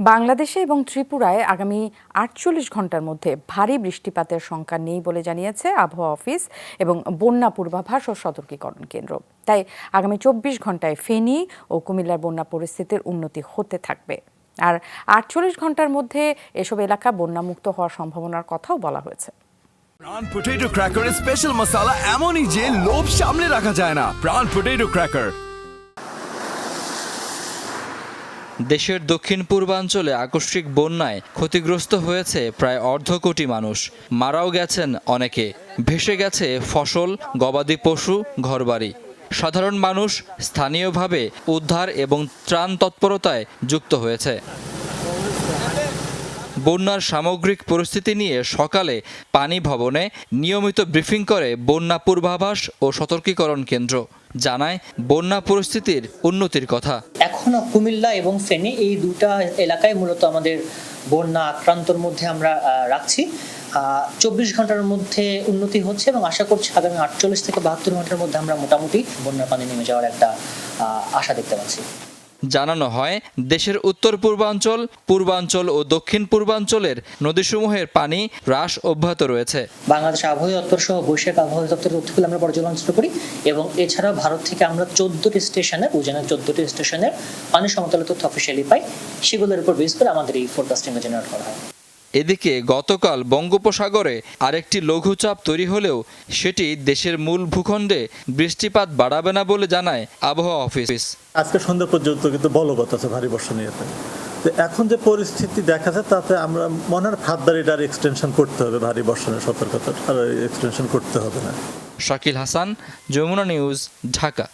বাংলাদেশে এবং ত্রিপুরায় আগামী আটচল্লিশ ঘণ্টার মধ্যে ভারী বৃষ্টিপাতের সংখ্যা নেই বলে জানিয়েছে আবহাওয়া অফিস এবং বন্যা পূর্বাভাস ও সতর্কীকরণ কেন্দ্র। তাই আগামী চব্বিশ ঘন্টায় ফেনী ও কুমিল্লার বন্যা পরিস্থিতির উন্নতি হতে থাকবে। আর আটচল্লিশ ঘণ্টার মধ্যে এসব এলাকা বন্যামুক্ত হওয়ার সম্ভাবনার কথাও বলা হয়েছে। প্রাণ পটেটো ক্র্যাকারের স্পেশাল মশলা এমনই যে লোভ সামলে রাখা যায় না। প্রাণ পটেটো ক্র্যাকার দেশের দক্ষিণ পূর্বাঞ্চলে আকস্মিক বন্যায় ক্ষতিগ্রস্ত হয়েছে প্রায় অর্ধ কোটি মানুষ। মারাও গেছেন অনেকে। ভেসে গেছে ফসল, গবাদি পশু, ঘরবাড়ি। সাধারণ মানুষ স্থানীয়ভাবে উদ্ধার এবং ত্রাণ তৎপরতায় যুক্ত হয়েছে। বন্যার সামগ্রিক পরিস্থিতি নিয়ে সকালে পানি ভবনে নিয়মিত ব্রিফিং করে বন্যা পূর্বাভাস ও সতর্কীকরণ কেন্দ্র। জানায়, বন্যা পরিস্থিতির উন্নতির কথা। এখনও কুমিল্লা এবং ফেনী এই দুটা এলাকায় মূলত আমাদের বন্যা আক্রান্তর মধ্যে আমরা রাখছি। চব্বিশ ঘণ্টার মধ্যে উন্নতি হচ্ছে এবং আশা করছি আগামী আটচল্লিশ থেকে বাহাত্তর ঘণ্টার মধ্যে আমরা মোটামুটি বন্যার পানি নেমে যাওয়ার একটা আশা দেখতে পাচ্ছি। জানানো হয়, দেশের উত্তর পূর্বাঞ্চল পূর্বাঞ্চল ও দক্ষিণ পূর্বাঞ্চলের নদীসমূহের পানি হ্রাস অব্যাহত রয়েছে। বাংলাদেশ আবহাওয়া দপ্তর সহ বৈশ্বিক আবহাওয়া দপ্তরের তথ্যগুলো আমরা পর্যালোচনা করি এবং এছাড়াও ভারত থেকে আমরা চোদ্দটি স্টেশনের, উজানের চোদ্দটি স্টেশনের পানি সমতলের তথ্য অফিসিয়ালি পাই। সেগুলোর উপর বেস করে আমাদের এই ফোরকাস্টিং জেনারেট করা হয়। এদিকে গতকাল বঙ্গোপসাগরে আরেকটি লঘুচাপ তৈরি হলেও সেটি দেশের মূল ভূখণ্ডে বৃষ্টিপাত বাড়াবে না বলে জানায় আবহাওয়া অফিস। আজকে সন্ধ্যা পর্যন্ত কিন্তু বলবৎ আছে ভারী বর্ষণ ইয়েতে তো এখন যে পরিস্থিতি দেখা যায় তাতে আমরা মনে হয় খাদ্যারিটার এক্সটেনশন করতে হবে ভারী বর্ষণের সতর্কতা আর এক্সটেনশন করতে হবে না। শাকিল হাসান যমুনা নিউজ ঢাকা।